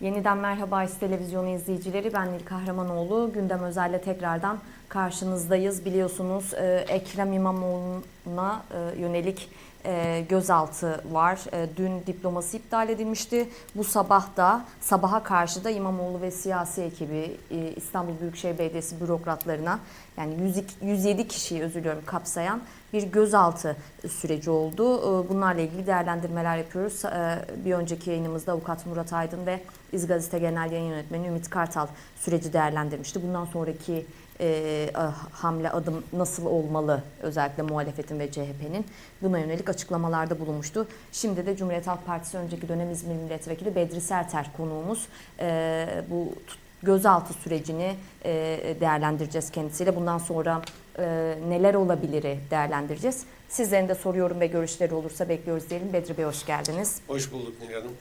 Yeniden merhaba İS Televizyonu izleyicileri. Ben Nil Kahramanoğlu. Gündem Özel'le tekrardan karşınızdayız. Biliyorsunuz e, Ekrem İmamoğlu'na e, yönelik e, gözaltı var. Dün diploması iptal edilmişti. Bu sabah da sabaha karşı da İmamoğlu ve siyasi ekibi İstanbul Büyükşehir Belediyesi bürokratlarına yani 102 107 kişiyi özür diliyorum kapsayan bir gözaltı süreci oldu. Bunlarla ilgili değerlendirmeler yapıyoruz. Bir önceki yayınımızda avukat Murat Aydın ve İz Gazete Genel Yayın Yönetmeni Ümit Kartal süreci değerlendirmişti. Bundan sonraki e, hamle adım nasıl olmalı özellikle muhalefetin ve CHP'nin buna yönelik açıklamalarda bulunmuştu. Şimdi de Cumhuriyet Halk Partisi önceki dönem İzmir Milletvekili Bedri Serter konuğumuz. E, bu gözaltı sürecini e, değerlendireceğiz kendisiyle. Bundan sonra e, neler olabiliri değerlendireceğiz. Sizlerin de soruyorum ve görüşleri olursa bekliyoruz diyelim. Bedri Bey hoş geldiniz. Hoş bulduk Nil Hanım.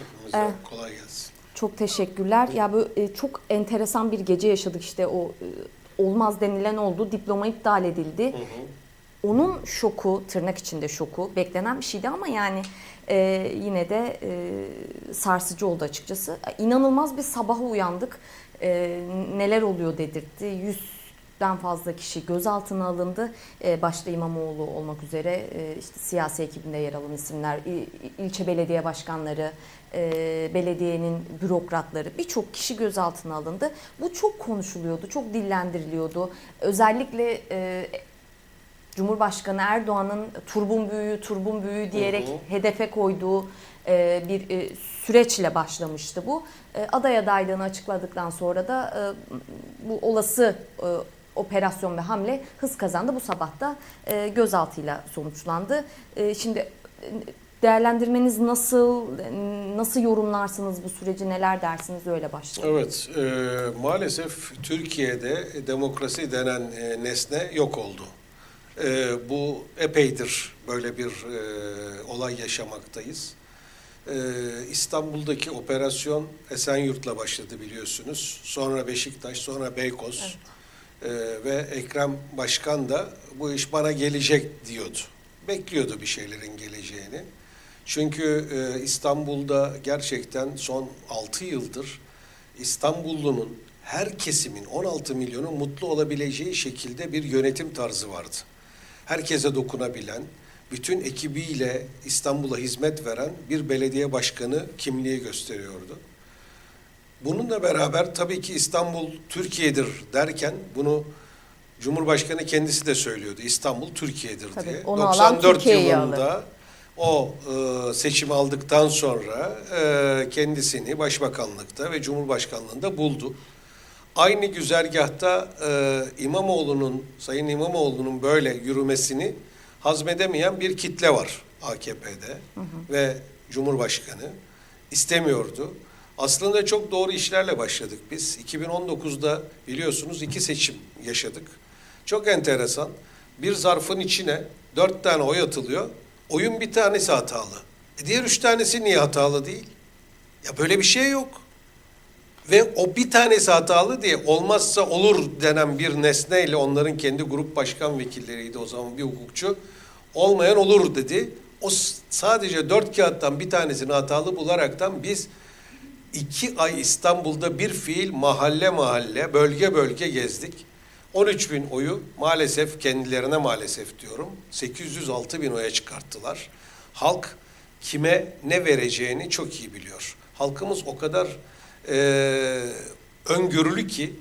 Hepimize Evet. kolay gelsin. Çok teşekkürler. Ya bu e, çok enteresan bir gece yaşadık işte o e, olmaz denilen oldu. Diploma iptal edildi. Hı hı. Onun şoku, tırnak içinde şoku beklenen bir şeydi ama yani e, yine de e, sarsıcı oldu açıkçası. İnanılmaz bir sabaha uyandık. E, neler oluyor dedirtti. Yüzden fazla kişi gözaltına alındı. E, başta İmamoğlu olmak üzere e, işte siyasi ekibinde yer alan isimler, il- ilçe belediye başkanları, e, belediyenin bürokratları birçok kişi gözaltına alındı. Bu çok konuşuluyordu, çok dillendiriliyordu. Özellikle e, Cumhurbaşkanı Erdoğan'ın turbun büyüğü, turbun büyüğü diyerek Hı hı. hedefe koyduğu e, bir e, süreçle başlamıştı bu. E, Aday adaylığını açıkladıktan sonra da e, bu olası e, operasyon ve hamle hız kazandı. Bu sabah da e, gözaltıyla sonuçlandı. E, Şimdi e, değerlendirmeniz nasıl, nasıl yorumlarsınız bu süreci, neler dersiniz öyle başlayalım. Evet, e, maalesef Türkiye'de demokrasi denen e, nesne yok oldu. E, bu epeydir böyle bir e, olay yaşamaktayız. E, İstanbul'daki operasyon Esenyurt'la başladı biliyorsunuz. Sonra Beşiktaş, sonra Beykoz. E, ve Ekrem Başkan da bu iş bana gelecek diyordu. Bekliyordu bir şeylerin geleceğini. Çünkü e, İstanbul'da gerçekten son 6 yıldır İstanbullunun her kesimin 16 milyonun mutlu olabileceği şekilde bir yönetim tarzı vardı. Herkese dokunabilen, bütün ekibiyle İstanbul'a hizmet veren bir belediye başkanı kimliği gösteriyordu. Bununla beraber tabii ki İstanbul Türkiye'dir derken bunu Cumhurbaşkanı kendisi de söylüyordu. İstanbul Türkiye'dir Tabii, diye. onu alan 94 Türkiye'yi yılında o e, seçimi aldıktan sonra e, kendisini başbakanlıkta ve cumhurbaşkanlığında buldu. Aynı güzergahta e, İmamoğlu'nun, Sayın İmamoğlu'nun böyle yürümesini hazmedemeyen bir kitle var AKP'de ve Cumhurbaşkanı istemiyordu. Aslında çok doğru işlerle başladık biz. 2019'da biliyorsunuz iki seçim yaşadık. Çok enteresan. Bir zarfın içine dört tane oy atılıyor. Oyun bir tanesi hatalı. E diğer üç tanesi niye hatalı değil? Ya böyle bir şey yok. Ve o bir tanesi hatalı diye olmazsa olur denen bir nesneyle onların kendi grup başkan vekilleriydi o zaman bir hukukçu. Olmayan olur dedi. O sadece dört kağıttan bir tanesini hatalı bularaktan biz iki ay İstanbul'da bir fiil mahalle mahalle, bölge bölge gezdik. 13 bin oyu maalesef kendilerine maalesef diyorum 806 bin oya çıkarttılar. Halk kime ne vereceğini çok iyi biliyor. Halkımız o kadar eee öngörülü ki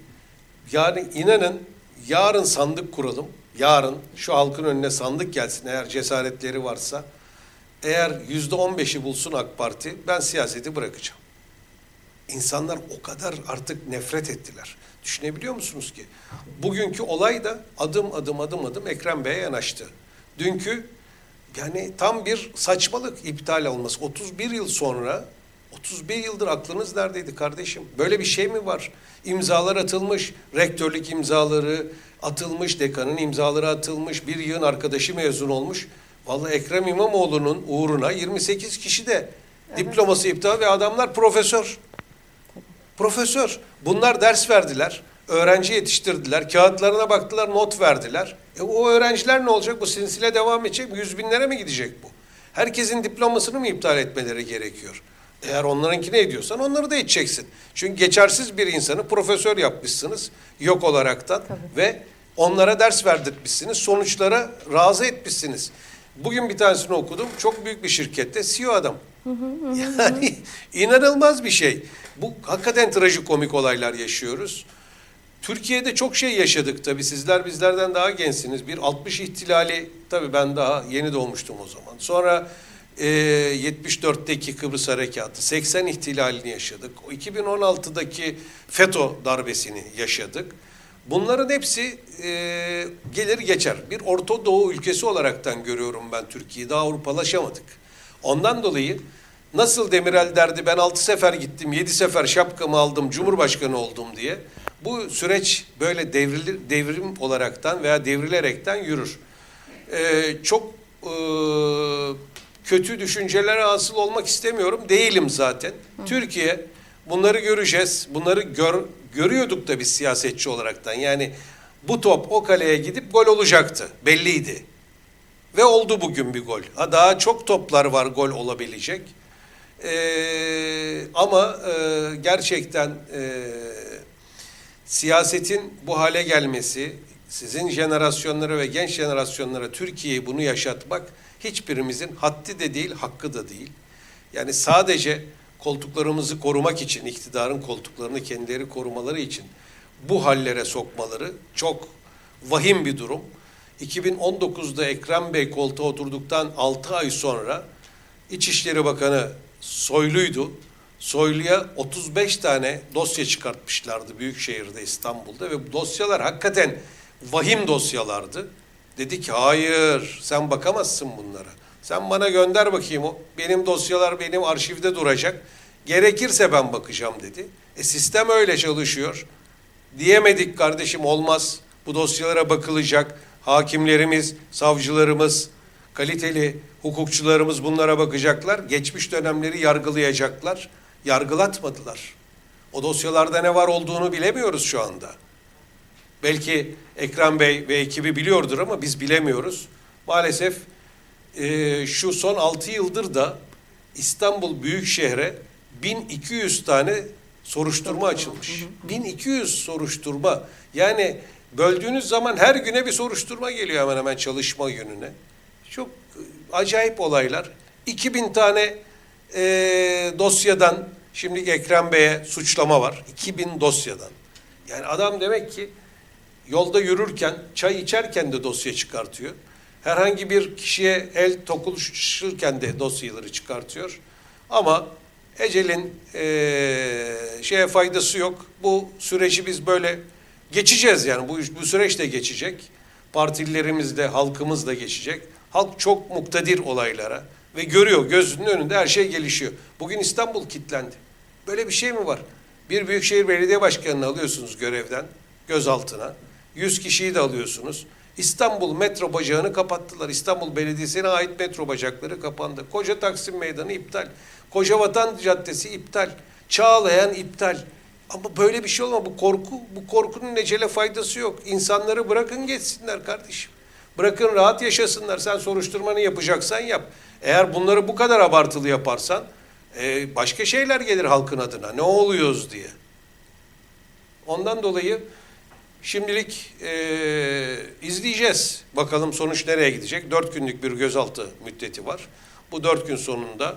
yani inanın yarın sandık kuralım. Yarın şu halkın önüne sandık gelsin eğer cesaretleri varsa. Eğer yüzde on beşi bulsun AK Parti ben siyaseti bırakacağım. İnsanlar o kadar artık nefret ettiler. Düşünebiliyor musunuz ki? Bugünkü olay da adım adım adım adım Ekrem Bey'e yanaştı. Dünkü yani tam bir saçmalık iptal olması. 31 yıl sonra 31 yıldır aklınız neredeydi kardeşim? Böyle bir şey mi var? İmzalar atılmış, rektörlük imzaları atılmış, dekanın imzaları atılmış, bir yığın arkadaşı mezun olmuş. Vallahi Ekrem İmamoğlu'nun uğruna 28 kişi de diploması iptal ve adamlar profesör. Profesör. Bunlar ders verdiler. Öğrenci yetiştirdiler. Kağıtlarına baktılar, not verdiler. E o öğrenciler ne olacak? Bu silsile devam edecek mi? Yüz binlere mi gidecek bu? Herkesin diplomasını mı iptal etmeleri gerekiyor? Eğer onlarınkini ediyorsan onları da edeceksin. Çünkü geçersiz bir insanı profesör yapmışsınız yok olaraktan Tabii. ve onlara ders verdirtmişsiniz. Sonuçlara razı etmişsiniz. Bugün bir tanesini okudum. Çok büyük bir şirkette CEO adam. Yani inanılmaz bir şey. Bu hakikaten trajikomik olaylar yaşıyoruz. Türkiye'de çok şey yaşadık tabii. Sizler bizlerden daha gençsiniz. Bir 60 ihtilali tabii ben daha yeni doğmuştum o zaman. Sonra e, 74'teki Kıbrıs Harekatı, 80 ihtilalini yaşadık. O 2016'daki FETÖ darbesini yaşadık. Bunların hepsi e, gelir geçer. Bir Orta Doğu ülkesi olaraktan görüyorum ben Türkiye'yi. Daha Avrupalaşamadık. Ondan dolayı nasıl Demirel derdi ben 6 sefer gittim, 7 sefer şapkamı aldım, Cumhurbaşkanı oldum diye. Bu süreç böyle devrilir, devrim olaraktan veya devrilerekten yürür. Ee, çok e, kötü düşüncelere asıl olmak istemiyorum. Değilim zaten. Türkiye bunları göreceğiz. Bunları gör, görüyorduk da biz siyasetçi olaraktan. Yani bu top o kaleye gidip gol olacaktı. Belliydi. Ve oldu bugün bir gol. Ha, daha çok toplar var gol olabilecek. Ee, ama e, gerçekten e, siyasetin bu hale gelmesi, sizin jenerasyonlara ve genç jenerasyonlara Türkiye'yi bunu yaşatmak hiçbirimizin haddi de değil, hakkı da değil. Yani sadece koltuklarımızı korumak için, iktidarın koltuklarını kendileri korumaları için bu hallere sokmaları çok vahim bir durum. 2019'da Ekrem Bey koltuğa oturduktan 6 ay sonra İçişleri Bakanı Soylu'ydu. Soylu'ya 35 tane dosya çıkartmışlardı Büyükşehir'de İstanbul'da ve bu dosyalar hakikaten vahim dosyalardı. Dedi ki hayır sen bakamazsın bunlara. Sen bana gönder bakayım o. Benim dosyalar benim arşivde duracak. Gerekirse ben bakacağım dedi. E sistem öyle çalışıyor. Diyemedik kardeşim olmaz. Bu dosyalara bakılacak. Hakimlerimiz, savcılarımız, kaliteli hukukçularımız bunlara bakacaklar. Geçmiş dönemleri yargılayacaklar. Yargılatmadılar. O dosyalarda ne var olduğunu bilemiyoruz şu anda. Belki Ekrem Bey ve ekibi biliyordur ama biz bilemiyoruz. Maalesef e, şu son 6 yıldır da İstanbul Büyükşehir'e 1200 tane soruşturma açılmış. 1200 soruşturma. Yani böldüğünüz zaman her güne bir soruşturma geliyor hemen hemen çalışma gününe. Çok e, acayip olaylar. 2000 tane e, dosyadan şimdi Ekrem Bey'e suçlama var. 2000 dosyadan. Yani adam demek ki yolda yürürken, çay içerken de dosya çıkartıyor. Herhangi bir kişiye el tokuluşurken de dosyaları çıkartıyor. Ama ecelin eee, şeye faydası yok. Bu süreci biz böyle geçeceğiz yani. Bu, bu süreç de geçecek. Partililerimiz de, halkımız da geçecek. Halk çok muktedir olaylara ve görüyor gözünün önünde her şey gelişiyor. Bugün İstanbul kilitlendi. Böyle bir şey mi var? Bir büyükşehir belediye başkanını alıyorsunuz görevden gözaltına. 100 kişiyi de alıyorsunuz. İstanbul metro bacağını kapattılar. İstanbul Belediyesi'ne ait metro bacakları kapandı. Koca Taksim Meydanı iptal. Koca Vatan Caddesi iptal. Çağlayan iptal. Ama böyle bir şey olma. Bu korku, bu korkunun necele faydası yok. İnsanları bırakın geçsinler kardeşim. Bırakın rahat yaşasınlar. Sen soruşturmanı yapacaksan yap. Eğer bunları bu kadar abartılı yaparsan e, başka şeyler gelir halkın adına. Ne oluyoruz diye. Ondan dolayı şimdilik e, izleyeceğiz. Bakalım sonuç nereye gidecek. Dört günlük bir gözaltı müddeti var. Bu dört gün sonunda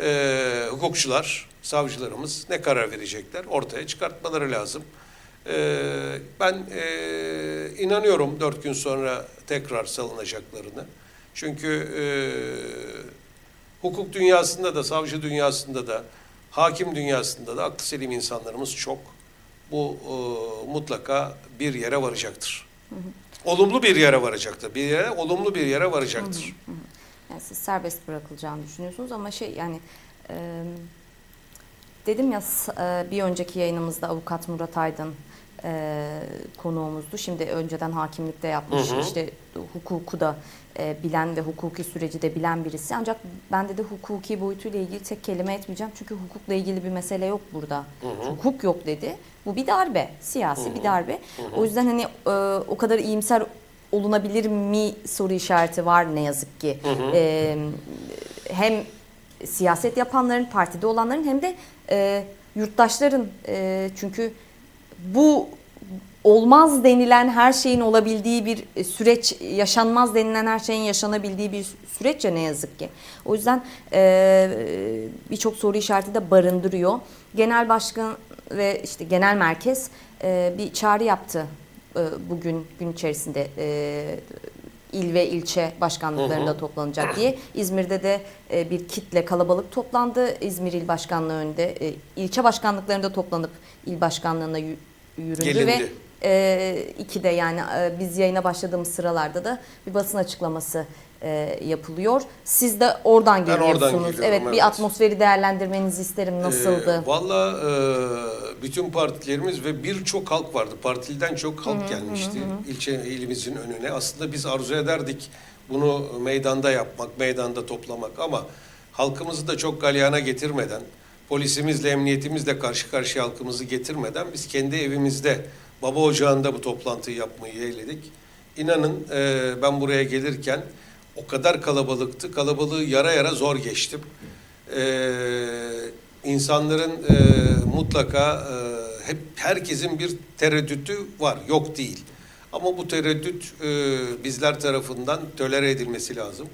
e, hukukçular, savcılarımız ne karar verecekler ortaya çıkartmaları lazım. E, ben e, inanıyorum dört gün sonra tekrar salınacaklarını. Çünkü e, hukuk dünyasında da, savcı dünyasında da, hakim dünyasında da aklı selim insanlarımız çok. Bu e, mutlaka bir yere varacaktır. Olumlu bir yere varacaktır. Bir yere, olumlu bir yere varacaktır. Yani siz serbest bırakılacağını düşünüyorsunuz ama şey yani e, dedim ya e, bir önceki yayınımızda avukat Murat Aydın e, konuğumuzdu. Şimdi önceden hakimlikte yapmış Hı hı. işte hukuku da e, bilen ve hukuki süreci de bilen birisi. Ancak ben de hukuki boyutuyla ilgili tek kelime etmeyeceğim. Çünkü hukukla ilgili bir mesele yok burada. Hukuk yok dedi. Bu bir darbe. Siyasi bir darbe. O yüzden hani e, o kadar iyimser olunabilir mi soru işareti var ne yazık ki. E, hem siyaset yapanların, partide olanların hem de e, yurttaşların e, çünkü bu olmaz denilen her şeyin olabildiği bir e, süreç, yaşanmaz denilen her şeyin yaşanabildiği bir süreç ya ne yazık ki. O yüzden e, birçok soru işareti de barındırıyor. Genel başkan ve işte genel merkez e, bir çağrı yaptı e, bugün gün içerisinde e, il ve ilçe başkanlıklarında Hı hı. toplanacak diye. İzmir'de de e, bir kitle kalabalık toplandı. İzmir İl Başkanlığı önünde e, ilçe başkanlıklarında toplanıp il başkanlığına yü- yüründü Gelindi. ve e, iki de yani e, biz yayına başladığımız sıralarda da bir basın açıklaması e, yapılıyor. Siz de oradan Ben oradan geliyorsunuz. geliyorum, evet, evet. bir atmosferi değerlendirmenizi isterim. Nasıldı? Ee, Valla e, bütün partilerimiz ve birçok halk vardı. Partiliden çok halk gelmişti ilçe ilimizin önüne. Aslında biz arzu ederdik bunu meydanda yapmak, meydanda toplamak ama halkımızı da çok galyana getirmeden, polisimizle, emniyetimizle karşı karşıya halkımızı getirmeden biz kendi evimizde, baba ocağında bu toplantıyı yapmayı yeğledik. İnanın e, ben buraya gelirken o kadar kalabalıktı. Kalabalığı yara yara zor geçtim. Ee, insanların e, mutlaka e, hep herkesin bir tereddütü var, yok değil. Ama bu tereddüt e, bizler tarafından tolere edilmesi lazım.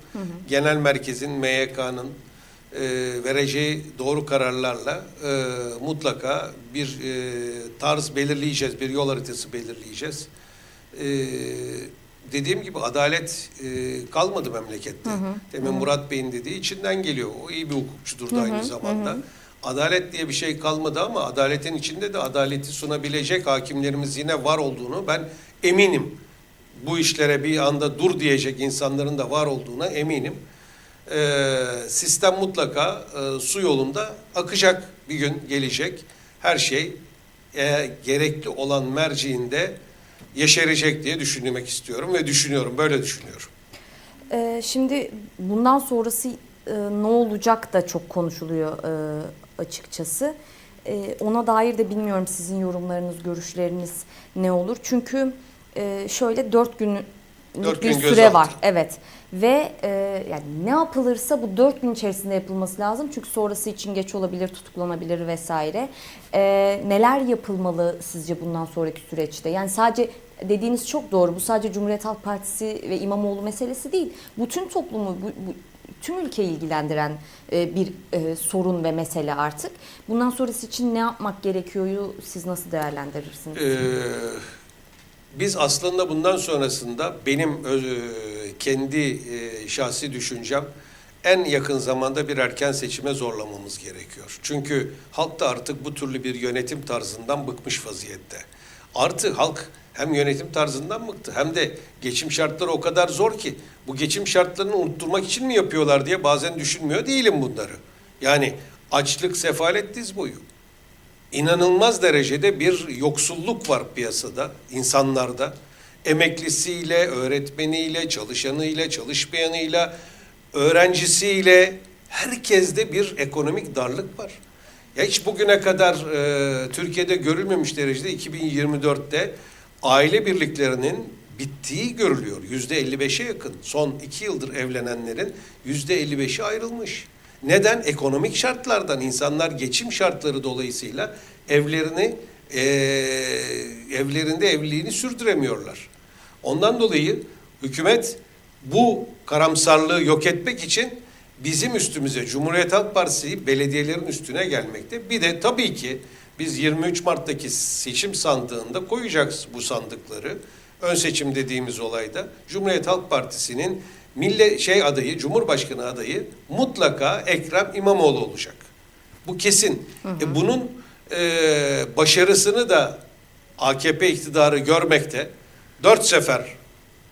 Genel merkezin, MYK'nın e, vereceği doğru kararlarla e, mutlaka bir e, tarz belirleyeceğiz, bir yol haritası belirleyeceğiz. E, dediğim gibi adalet e, kalmadı memlekette. Demin Murat Bey'in dediği içinden geliyor. O iyi bir hukukçudur da aynı zamanda. Adalet diye bir şey kalmadı ama adaletin içinde de adaleti sunabilecek hakimlerimiz yine var olduğunu ben eminim. Bu işlere bir anda dur diyecek insanların da var olduğuna eminim. Ee, sistem mutlaka e, su yolunda akacak bir gün gelecek. Her şey e, gerekli olan merciinde yeşerecek diye düşünmek istiyorum ve düşünüyorum. Böyle düşünüyorum. Ee, şimdi bundan sonrası e, ne olacak da çok konuşuluyor e, açıkçası. E, ona dair de bilmiyorum sizin yorumlarınız, görüşleriniz ne olur. Çünkü e, şöyle dört günlük Dört bir gün süre gözaltı. var. Evet. Ve e, yani ne yapılırsa bu dört gün içerisinde yapılması lazım. Çünkü sonrası için geç olabilir, tutuklanabilir vesaire. E, neler yapılmalı sizce bundan sonraki süreçte? Yani sadece dediğiniz çok doğru. Bu sadece Cumhuriyet Halk Partisi ve İmamoğlu meselesi değil. Bütün toplumu, bu, bu tüm ülkeyi ilgilendiren e, bir e, sorun ve mesele artık. Bundan sonrası için ne yapmak gerekiyor? Siz nasıl değerlendirirsiniz? Ee, biz aslında bundan sonrasında benim ö- kendi e, şahsi düşüncem en yakın zamanda bir erken seçime zorlamamız gerekiyor. Çünkü halk da artık bu türlü bir yönetim tarzından bıkmış vaziyette. Artı halk hem yönetim tarzından bıktı hem de geçim şartları o kadar zor ki bu geçim şartlarını unutturmak için mi yapıyorlar diye bazen düşünmüyor değilim bunları. Yani açlık, sefalet diz boyu inanılmaz derecede bir yoksulluk var piyasada, insanlarda. Emeklisiyle, öğretmeniyle, çalışanıyla, çalışmayanıyla, öğrencisiyle herkeste bir ekonomik darlık var. Ya hiç bugüne kadar e, Türkiye'de görülmemiş derecede 2024'te aile birliklerinin bittiği görülüyor. Yüzde 55'e yakın. Son iki yıldır evlenenlerin yüzde 55'i ayrılmış. Neden? Ekonomik şartlardan. insanlar geçim şartları dolayısıyla evlerini eee, evlerinde evliliğini sürdüremiyorlar. Ondan dolayı hükümet bu karamsarlığı yok etmek için bizim üstümüze Cumhuriyet Halk Partisi belediyelerin üstüne gelmekte. Bir de tabii ki biz 23 Mart'taki seçim sandığında koyacağız bu sandıkları. Ön seçim dediğimiz olayda Cumhuriyet Halk Partisi'nin millet şey adayı, Cumhurbaşkanı adayı mutlaka Ekrem İmamoğlu olacak. Bu kesin. E bunun e, başarısını da AKP iktidarı görmekte. Dört sefer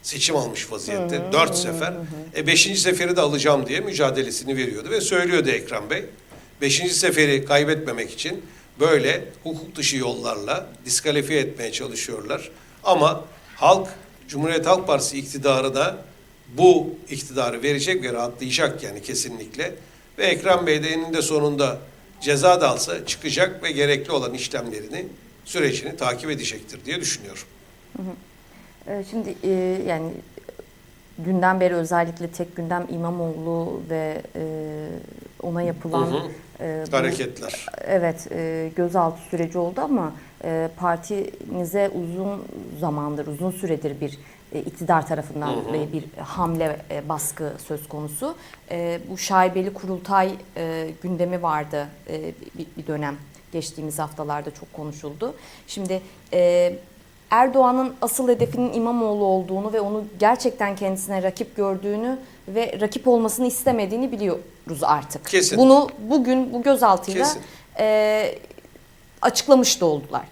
seçim almış vaziyette. Dört sefer. E beşinci seferi de alacağım diye mücadelesini veriyordu ve söylüyordu Ekrem Bey. Beşinci seferi kaybetmemek için böyle hukuk dışı yollarla diskalifiye etmeye çalışıyorlar. Ama halk, Cumhuriyet Halk Partisi iktidarına bu iktidarı verecek ve rahatlayacak yani kesinlikle. Ve Ekrem Bey de eninde sonunda ceza da alsa çıkacak ve gerekli olan işlemlerini, sürecini takip edecektir diye düşünüyorum. Ee, Şimdi e, yani dünden beri özellikle tek gündem İmamoğlu ve e, ona yapılan Hı hı. e, bu- Hareketler. Evet, e, gözaltı süreci oldu ama e, partinize uzun zamandır, uzun süredir bir iktidar tarafından Hı hı. e, bir hamle, e, baskı söz konusu. E, bu şaibeli kurultay e, gündemi vardı e, bir, dönem. Geçtiğimiz haftalarda çok konuşuldu. Şimdi e, Erdoğan'ın asıl hedefinin İmamoğlu olduğunu ve onu gerçekten kendisine rakip gördüğünü ve rakip olmasını istemediğini biliyoruz artık. Kesin. Bunu bugün bu gözaltıyla Kesin. e, açıklamış da oldular.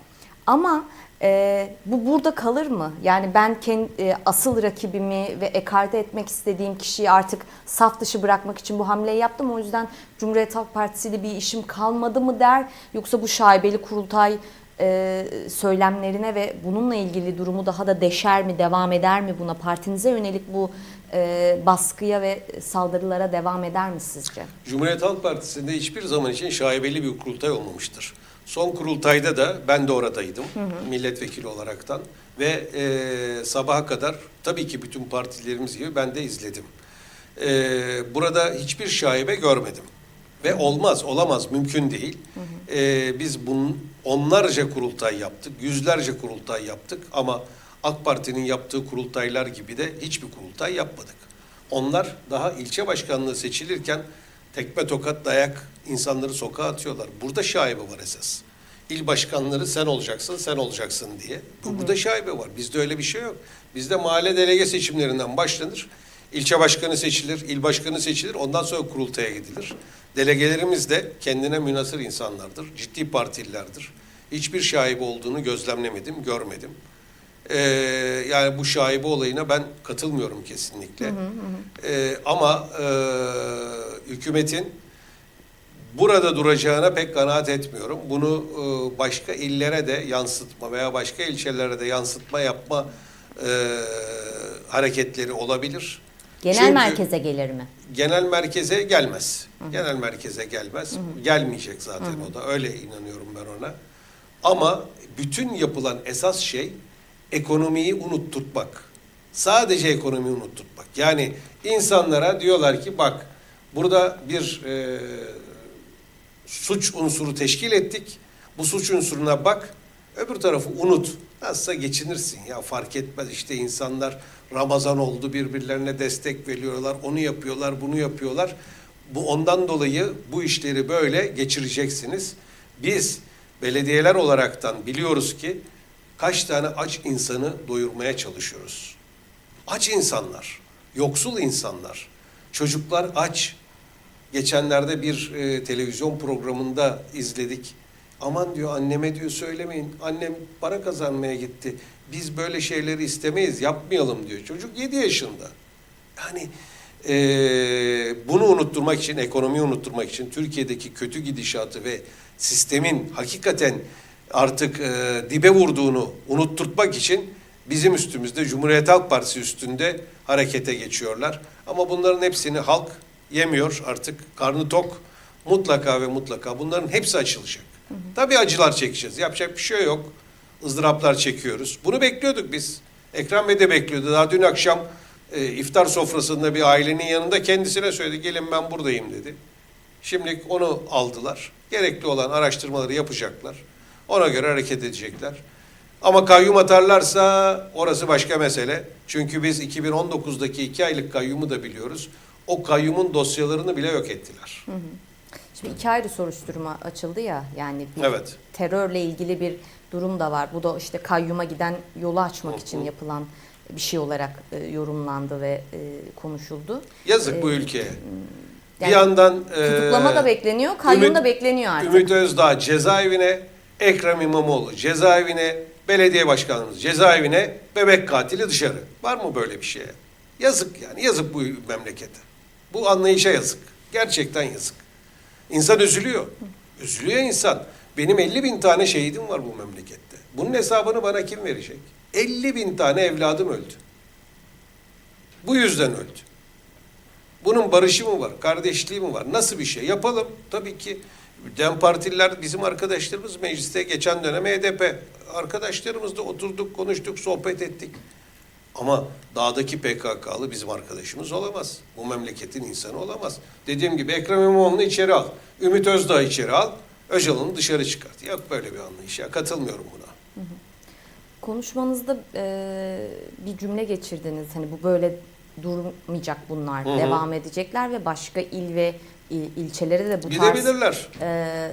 Ama e, bu burada kalır mı? Yani ben kendi, asıl rakibimi ve ekarte etmek istediğim kişiyi artık saf dışı bırakmak için bu hamleyi yaptım. O yüzden Cumhuriyet Halk Partisi ile bir işim kalmadı mı der? Yoksa bu şaibeli kurultay e, söylemlerine ve bununla ilgili durumu daha da deşer mi, devam eder mi buna? Partinize yönelik bu e, baskıya ve saldırılara devam eder mi sizce? Cumhuriyet Halk Partisi'nde hiçbir zaman için şaibeli bir kurultay olmamıştır. Son kurultayda da ben de oradaydım milletvekili olaraktan ve e, sabaha kadar tabii ki bütün partilerimiz gibi ben de izledim. E, burada hiçbir şaibe görmedim ve olmaz, olamaz, mümkün değil. E, biz bunun onlarca kurultay yaptık, yüzlerce kurultay yaptık ama AK Parti'nin yaptığı kurultaylar gibi de hiçbir kurultay yapmadık. Onlar daha ilçe başkanlığı seçilirken tekme tokat dayak insanları sokağa atıyorlar. Burada şaibe var esas. İl başkanları sen olacaksın, sen olacaksın diye. Bu Burada şaibe var. Bizde öyle bir şey yok. Bizde mahalle delege seçimlerinden başlanır. İlçe başkanı seçilir, il başkanı seçilir. Ondan sonra kurultaya gidilir. Delegelerimiz de kendine münasır insanlardır. Ciddi partililerdir. Hiçbir şaibe olduğunu gözlemlemedim, görmedim. Ee, yani bu şaibe olayına ben katılmıyorum kesinlikle. Ee, ama e, hükümetin burada duracağına pek kanaat etmiyorum. Bunu e, başka illere de yansıtma veya başka ilçelere de yansıtma yapma e, hareketleri olabilir. Genel Çünkü- merkeze gelir mi? genel merkeze gelmez. Genel merkeze gelmez. Gelmeyecek zaten o da. Öyle inanıyorum ben ona. Ama bütün yapılan esas şey ekonomiyi unutturmak. Sadece ekonomiyi unutturmak. Yani insanlara diyorlar ki bak burada bir e, suç unsuru teşkil ettik. Bu suç unsuruna bak. Öbür tarafı unut. Nasılsa geçinirsin ya fark etmez işte insanlar Ramazan oldu birbirlerine destek veriyorlar. Onu yapıyorlar, bunu yapıyorlar. Bu ondan dolayı bu işleri böyle geçireceksiniz. Biz belediyeler olaraktan biliyoruz ki kaç tane aç insanı doyurmaya çalışıyoruz. Aç insanlar, yoksul insanlar, çocuklar aç. Geçenlerde bir e, televizyon programında izledik. Aman diyor anneme diyor söylemeyin. Annem para kazanmaya gitti. Biz böyle şeyleri istemeyiz, yapmayalım diyor. Çocuk 7 yaşında. Yani e, bunu unutturmak için, ekonomiyi unutturmak için Türkiye'deki kötü gidişatı ve sistemin hakikaten artık e, dibe vurduğunu unutturtmak için bizim üstümüzde Cumhuriyet Halk Partisi üstünde harekete geçiyorlar. Ama bunların hepsini halk yemiyor artık. Karnı tok. Mutlaka ve mutlaka bunların hepsi açılacak. Tabii acılar çekeceğiz. Yapacak bir şey yok. ızdıraplar çekiyoruz. Bunu bekliyorduk biz. Ekrem Bey de bekliyordu. Daha dün akşam e, iftar sofrasında bir ailenin yanında kendisine söyledi. Gelin ben buradayım dedi. Şimdi onu aldılar. Gerekli olan araştırmaları yapacaklar. Ona göre hareket edecekler. Ama kayyum atarlarsa orası başka mesele. Çünkü biz 2019'daki iki aylık kayyumu da biliyoruz. O kayyumun dosyalarını bile yok ettiler. Şimdi iki ayrı soruşturma açıldı ya yani bir Evet. terörle ilgili bir durum da var. Bu da işte kayyuma giden yolu açmak için yapılan bir şey olarak e, yorumlandı ve e, konuşuldu. Yazık bu Ee, ülkeye. yani bir yandan Tutuklama e, da bekleniyor, kayyum Ümit- da bekleniyor artık. Ümit Özdağ cezaevine, Ekrem İmamoğlu cezaevine, belediye başkanımız cezaevine, bebek katili dışarı. Var mı böyle bir şey? Yazık yani, yazık bu memlekete. Bu anlayışa yazık. Gerçekten yazık. İnsan üzülüyor. Üzülüyor insan. Benim 50 bin tane şehidim var bu memlekette. Bunun hesabını bana kim verecek? 50 bin tane evladım öldü. Bu yüzden öldü. Bunun barışı mı var, kardeşliği mi var? Nasıl bir şey? Yapalım. Tabii ki Dem Partililer bizim arkadaşlarımız mecliste geçen dönem HDP arkadaşlarımızla oturduk, konuştuk, sohbet ettik. Ama dağdaki PKK'lı bizim arkadaşımız olamaz. Bu memleketin insanı olamaz. Dediğim gibi Ekrem İmamoğlu'nu içeri al. Ümit Özdağ'ı içeri al. Öcalan'ı dışarı çıkart. Yok böyle bir anlayış ya. Katılmıyorum buna. Konuşmanızda e, bir cümle geçirdiniz. Hani bu böyle durmayacak bunlar. Hı hı. Devam edecekler ve başka il ve ilçelere de bu tarz e,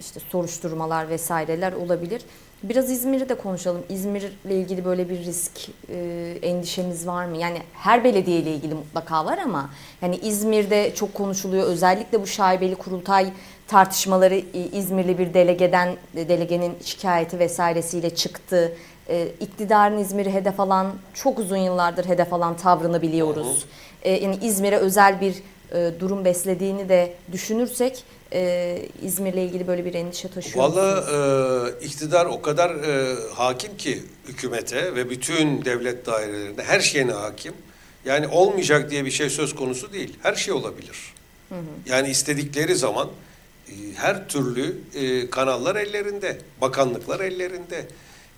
işte soruşturmalar vesaireler olabilir. Biraz İzmir'i de konuşalım. İzmir'le ilgili böyle bir risk e, endişemiz var mı? Yani her belediye ile ilgili mutlaka var ama yani İzmir'de çok konuşuluyor. Özellikle bu şaibeli kurultay tartışmaları e, İzmirli bir delegeden e, delegenin şikayeti vesairesiyle çıktı. E, iktidarın İzmir'i hedef alan çok uzun yıllardır hedef alan tavrını biliyoruz. E, yani İzmir'e özel bir e, durum beslediğini de düşünürsek e, İzmir'le ilgili böyle bir endişe taşıyor? Valla e, iktidar o kadar e, hakim ki hükümete ve bütün devlet dairelerine her şeyine hakim. Yani olmayacak diye bir şey söz konusu değil. Her şey olabilir. Yani istedikleri zaman e, her türlü e, kanallar ellerinde, bakanlıklar ellerinde,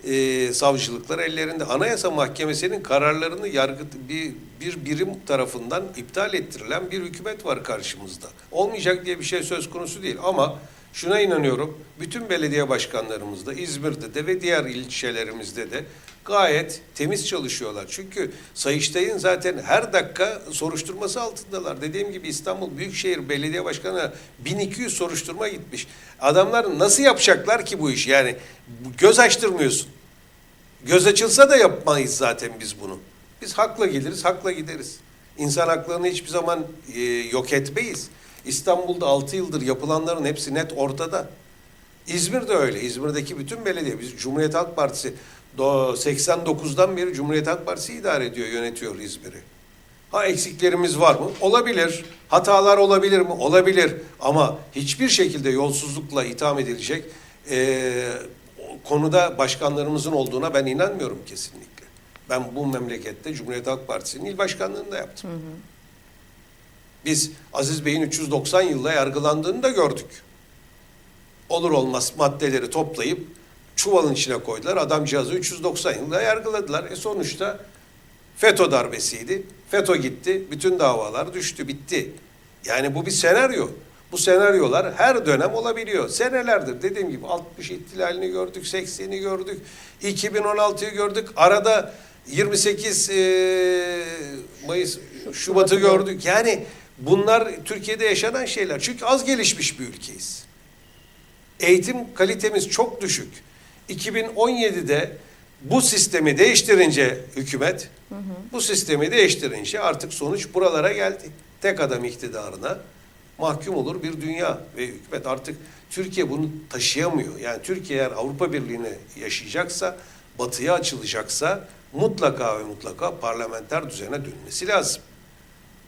e, savcılıklar ellerinde. Anayasa Mahkemesi'nin kararlarını yargı bir, bir birim tarafından iptal ettirilen bir hükümet var karşımızda. Olmayacak diye bir şey söz konusu değil ama şuna inanıyorum. Bütün belediye başkanlarımızda, İzmir'de de ve diğer ilçelerimizde de gayet temiz çalışıyorlar. Çünkü Sayıştay'ın zaten her dakika soruşturması altındalar. Dediğim gibi İstanbul Büyükşehir Belediye Başkanı'na 1200 soruşturma gitmiş. Adamlar nasıl yapacaklar ki bu işi? Yani göz açtırmıyorsun. Göz açılsa da yapmayız zaten biz bunu. Biz hakla geliriz, hakla gideriz. İnsan haklarını hiçbir zaman e, yok etmeyiz. İstanbul'da 6 yıldır yapılanların hepsi net ortada. İzmir'de öyle. İzmir'deki bütün belediye, biz Cumhuriyet Halk Partisi 89'dan beri Cumhuriyet Halk Partisi idare ediyor, yönetiyor İzmir'i. Ha eksiklerimiz var mı? Olabilir. Hatalar olabilir mi? Olabilir. Ama hiçbir şekilde yolsuzlukla itham edilecek eee, konuda başkanlarımızın olduğuna ben inanmıyorum kesinlikle. Ben bu memlekette Cumhuriyet Halk Partisi'nin il başkanlığını da yaptım. Biz Aziz Bey'in 390 yılda yargılandığını da gördük. Olur olmaz maddeleri toplayıp çuvalın içine koydular. Adamcağızı 390 yılda yargıladılar. E sonuçta FETÖ darbesiydi. FETÖ gitti. Bütün davalar düştü. Bitti. Yani bu bir senaryo. Bu senaryolar her dönem olabiliyor. Senelerdir dediğim gibi 60 ihtilalini gördük, 80'i gördük, 2016'yı gördük. Arada 28 eee, Mayıs, Şubat'ı gördük. Yani bunlar Türkiye'de yaşanan şeyler. Çünkü az gelişmiş bir ülkeyiz. Eğitim kalitemiz çok düşük. 2017'de bu sistemi değiştirince hükümet, bu sistemi değiştirince artık sonuç buralara geldi. Tek adam iktidarına mahkum olur bir dünya ve hükümet artık Türkiye bunu taşıyamıyor. Yani Türkiye eğer Avrupa Birliği'ni yaşayacaksa, batıya açılacaksa mutlaka ve mutlaka parlamenter düzene dönmesi lazım.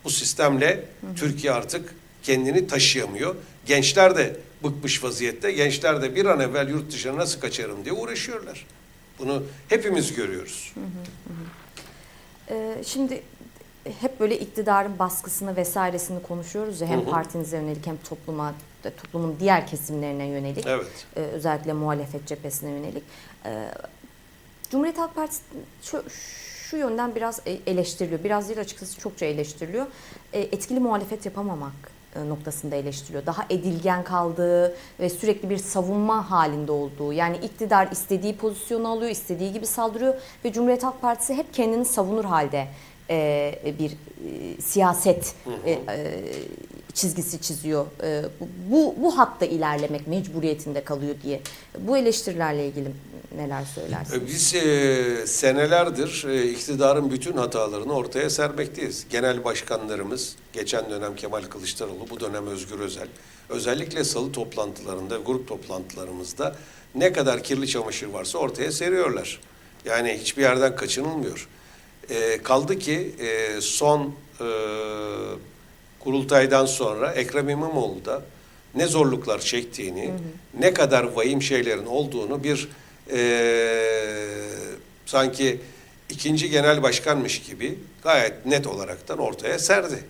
Bu sistemle Türkiye artık kendini taşıyamıyor. Gençler de bıkmış vaziyette. Gençler de bir an evvel yurt dışına nasıl kaçarım diye uğraşıyorlar. Bunu hepimiz görüyoruz. Ee, şimdi hep böyle iktidarın baskısını vesairesini konuşuyoruz ya hem Hı hı. partinize yönelik hem topluma toplumun diğer kesimlerine yönelik Evet. e, özellikle muhalefet cephesine yönelik. E, Cumhuriyet Halk Partisi şu, şu yönden biraz e, eleştiriliyor. Biraz değil açıkçası çokça eleştiriliyor. E, etkili muhalefet yapamamak e, noktasında eleştiriliyor. Daha edilgen kaldığı ve sürekli bir savunma halinde olduğu. Yani iktidar istediği pozisyonu alıyor, istediği gibi saldırıyor ve Cumhuriyet Halk Partisi hep kendini savunur halde e, bir e, siyaset e, e, çizgisi çiziyor. E, bu, bu, hatta ilerlemek mecburiyetinde kalıyor diye. Bu eleştirilerle ilgili neler söylersiniz? E, Biz e, senelerdir e, iktidarın bütün hatalarını ortaya sermekteyiz. Genel başkanlarımız, geçen dönem Kemal Kılıçdaroğlu, bu dönem Özgür Özel, özellikle salı toplantılarında, grup toplantılarımızda ne kadar kirli çamaşır varsa ortaya seriyorlar. Yani hiçbir yerden kaçınılmıyor. E, kaldı ki e, son e, kurultaydan sonra Ekrem İmamoğlu da ne zorluklar çektiğini, ne kadar vahim şeylerin olduğunu bir eee, sanki ikinci genel başkanmış gibi gayet net olaraktan ortaya serdi.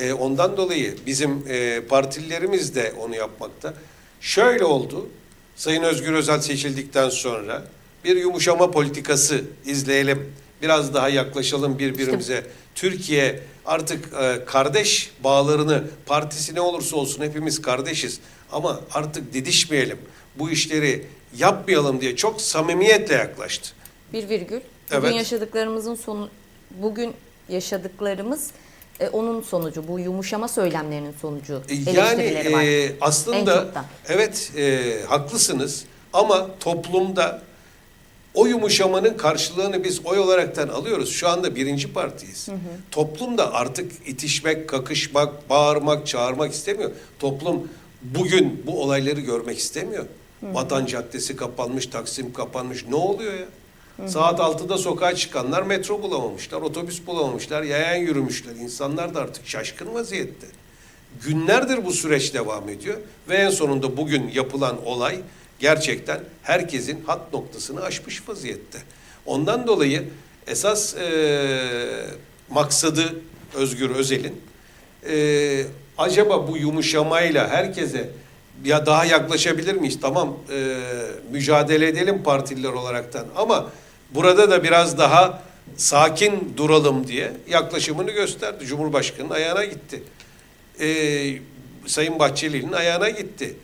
Eee, ondan dolayı bizim eee, partililerimiz de onu yapmakta. Şöyle oldu, Sayın Özgür Özel seçildikten sonra bir yumuşama politikası izleyelim, Biraz daha yaklaşalım birbirimize. Türkiye artık e, kardeş bağlarını partisi ne olursa olsun hepimiz kardeşiz. Ama artık didişmeyelim. Bu işleri yapmayalım diye çok samimiyetle yaklaştı. Bir virgül. Bugün Evet. yaşadıklarımızın sonu, bugün yaşadıklarımız e, onun sonucu. Bu yumuşama söylemlerinin sonucu. Yani Eleştirileri var. e, aslında evet e, haklısınız ama toplumda o yumuşamanın karşılığını biz oy olaraktan alıyoruz. Şu anda birinci partiyiz. Toplumda artık itişmek, kakışmak, bağırmak, çağırmak istemiyor. Toplum bugün bu olayları görmek istemiyor. Vatan Caddesi kapanmış, Taksim kapanmış. Ne oluyor ya? Saat 6'da sokağa çıkanlar metro bulamamışlar, otobüs bulamamışlar, yayan yürümüşler. İnsanlar da artık şaşkın vaziyette. Günlerdir bu süreç devam ediyor ve en sonunda bugün yapılan olay gerçekten herkesin hat noktasını aşmış vaziyette. Ondan dolayı esas eee, maksadı Özgür Özel'in eee, acaba bu yumuşamayla herkese ya daha yaklaşabilir miyiz? Tamam eee, mücadele edelim partililer olaraktan ama burada da biraz daha sakin duralım diye yaklaşımını gösterdi. Cumhurbaşkanının ayağına gitti e, Sayın Bahçeli'nin ayağına gitti.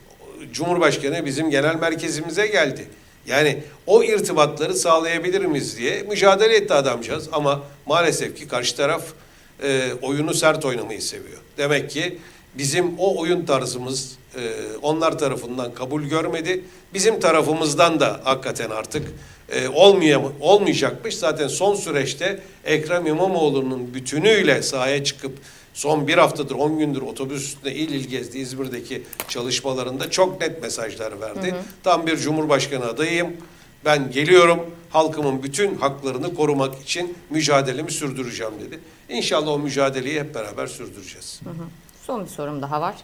Cumhurbaşkanı bizim genel merkezimize geldi. Yani o irtibatları sağlayabilir miyiz diye mücadele etti adamcağız ama maalesef ki karşı taraf e, oyunu sert oynamayı seviyor. Demek ki bizim o oyun tarzımız e, onlar tarafından kabul görmedi. Bizim tarafımızdan da hakikaten artık e, olmayam olmayacakmış. Zaten son süreçte Ekrem İmamoğlu'nun bütünüyle sahaya çıkıp son bir haftadır, on gündür otobüs üstünde il il gezdi İzmir'deki çalışmalarında çok net mesajlar verdi. Tam bir cumhurbaşkanı adayıyım. Ben geliyorum. Halkımın bütün haklarını korumak için mücadelemi sürdüreceğim dedi. İnşallah o mücadeleyi hep beraber sürdüreceğiz. Hı hı. Son bir sorum daha var.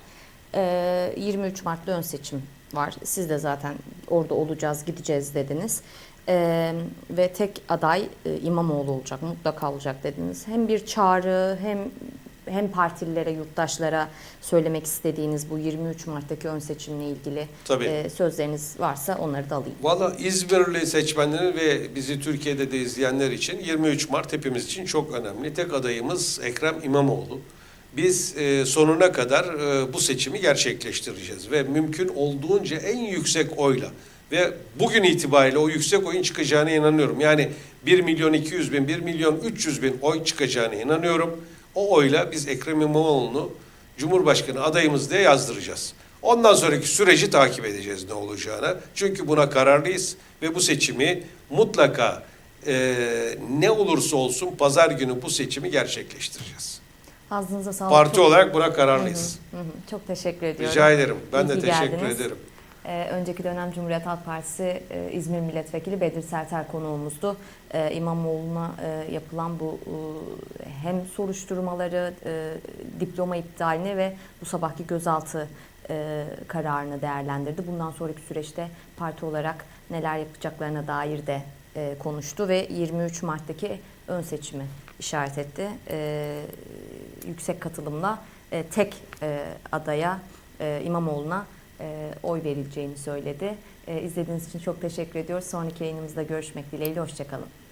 Ee, 23 Mart'ta ön seçim var. Siz de zaten orada olacağız, gideceğiz dediniz. Ee, ve tek aday e, İmamoğlu olacak, mutlaka olacak dediniz. Hem bir çağrı hem hem partililere, yurttaşlara söylemek istediğiniz bu 23 Mart'taki ön seçimle ilgili Tabii. e, sözleriniz varsa onları da alayım. Valla İzmirli seçmenleri ve bizi Türkiye'de de izleyenler için 23 Mart hepimiz için çok önemli. Tek adayımız Ekrem İmamoğlu. Biz e, sonuna kadar e, bu seçimi gerçekleştireceğiz ve mümkün olduğunca en yüksek oyla ve bugün itibariyle o yüksek oyun çıkacağına inanıyorum. Yani 1 milyon 200 bin, 1 milyon 300 bin oy çıkacağına inanıyorum. O oyla biz Ekrem İmamoğlu'nu Cumhurbaşkanı adayımız diye yazdıracağız. Ondan sonraki süreci takip edeceğiz ne olacağına. Çünkü buna kararlıyız ve bu seçimi mutlaka e, ne olursa olsun pazar günü bu seçimi gerçekleştireceğiz. Ağzınıza sağlık. Parti olarak buna kararlıyız. Hı hı. Çok teşekkür ediyorum. Rica ederim. Ben İyi de teşekkür geldiniz. ederim. Ee, önceki dönem Cumhuriyet Halk Partisi e, İzmir Milletvekili Bedir Serter konuğumuzdu. Ee, İmamoğlu'na e, yapılan bu hem soruşturmaları, e, diploma iptalini ve bu sabahki gözaltı e, kararını değerlendirdi. Bundan sonraki süreçte parti olarak neler yapacaklarına dair de konuştu ve 23 Mart'taki ön seçimi işaret etti. Yüksek katılımla tek adaya e, İmamoğlu'na e, oy verileceğini söyledi. E, izlediğiniz için çok teşekkür ediyoruz. Sonraki yayınımızda görüşmek dileğiyle. Hoşçakalın.